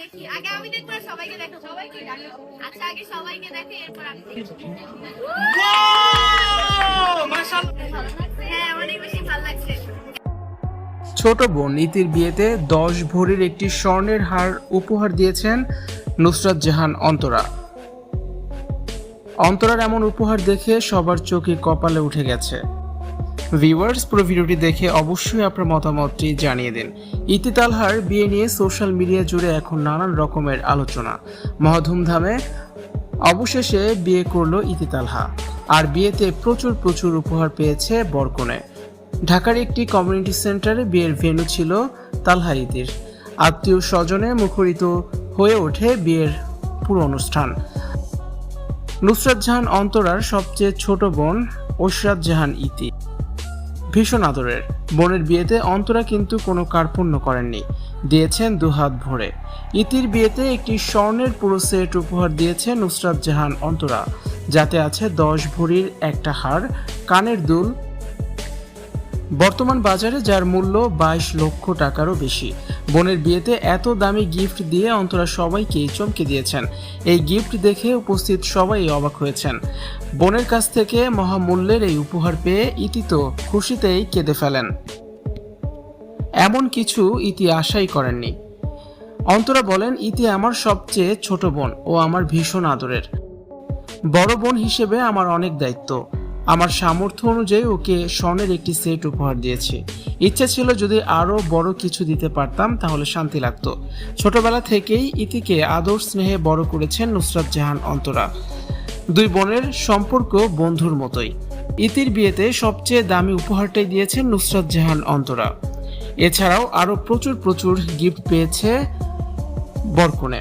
দেখি। আগে আমি দেখব সবাইকে দেখো সবাইকে ডাকো। আচ্ছা আগে সবাইকে দেখে এরপর আমি হ্যাঁ অনেক বেশি ভালো লাগছে। ছোট বোন নীতির বিয়েতে দশ ভরির একটি স্বর্ণের হার উপহার দিয়েছেন নুসরাত জাহান অন্তরা। অন্তরার এমন উপহার দেখে সবার চোখে কপালে উঠে গেছে। ভিউয়ার্স পুরো ভিডিওটি দেখে অবশ্যই আপনার মতামতটি জানিয়ে দিন। ইতি তালহার বিয়ে নিয়ে সোশ্যাল মিডিয়া জুড়ে এখন নানান রকমের আলোচনা। মহাধুমধামে অবশেষে বিয়ে করল ইতি তালহা। আর বিয়েতে প্রচুর প্রচুর উপহার পেয়েছে বরকনে। ঢাকার একটি কমিউনিটি সেন্টারে বিয়ের ভেন্যু ছিল তালহা ইতির। আত্মীয় স্বজনে মুখরিত হয়ে ওঠে বিয়ের পুরো অনুষ্ঠান। নুসরাত জাহান অন্তরার সবচেয়ে ছোট বোন ঐশরাত জাহান ইতি। ভীষণ আদরের। বোনের বিয়েতে অন্তরা কিন্তু কোনো কার্পণ্য করেননি। দিয়েছেন দুহাত ভরে। ইতির বিয়েতে একটি স্বর্ণের পুরো সেট উপহার দিয়েছে নুসরাত জাহান অন্তরা। যাতে আছে দশ ভরির একটা হার, কানের দুল বর্তমান বাজারে যার মূল্য বাইশ লক্ষ টাকারও বেশি। বোনের বিয়েতে এত দামি গিফট দিয়ে অন্তরা সবাইকেই চমকে দিয়েছেন। এই গিফট দেখে উপস্থিত সবাই অবাক হয়েছেন। বোনের কাছ থেকে মহামূল্যের এই উপহার পেয়ে ইতি তো খুশিতেই কেঁদে ফেলেন। এমন কিছু ইতি আশাই করেননি। অন্তরা বলেন, ইতি আমার সবচেয়ে ছোট বোন ও আমার ভীষণ আদরের। বড় বোন হিসেবে আমার অনেক দায়িত্ব। আমার সামর্থ্য অনুযায়ী ওকে স্বর্ণের একটি সেট উপহার দিয়েছি। ইচ্ছা ছিল যদি আরও বড় কিছু দিতে পারতাম, তাহলে শান্তি লাগতো। ছোটবেলা থেকেই ইতিকে আদর স্নেহে বড় করেছেন নুসরাত জাহান অন্তরা। দুই বোনের সম্পর্ক বন্ধুর মতোই। ইতির বিয়েতে সবচেয়ে দামি উপহারটাই দিয়েছেন নুসরাত জাহান অন্তরা। এছাড়াও আরও প্রচুর প্রচুর গিফট পেয়েছে বরকনে।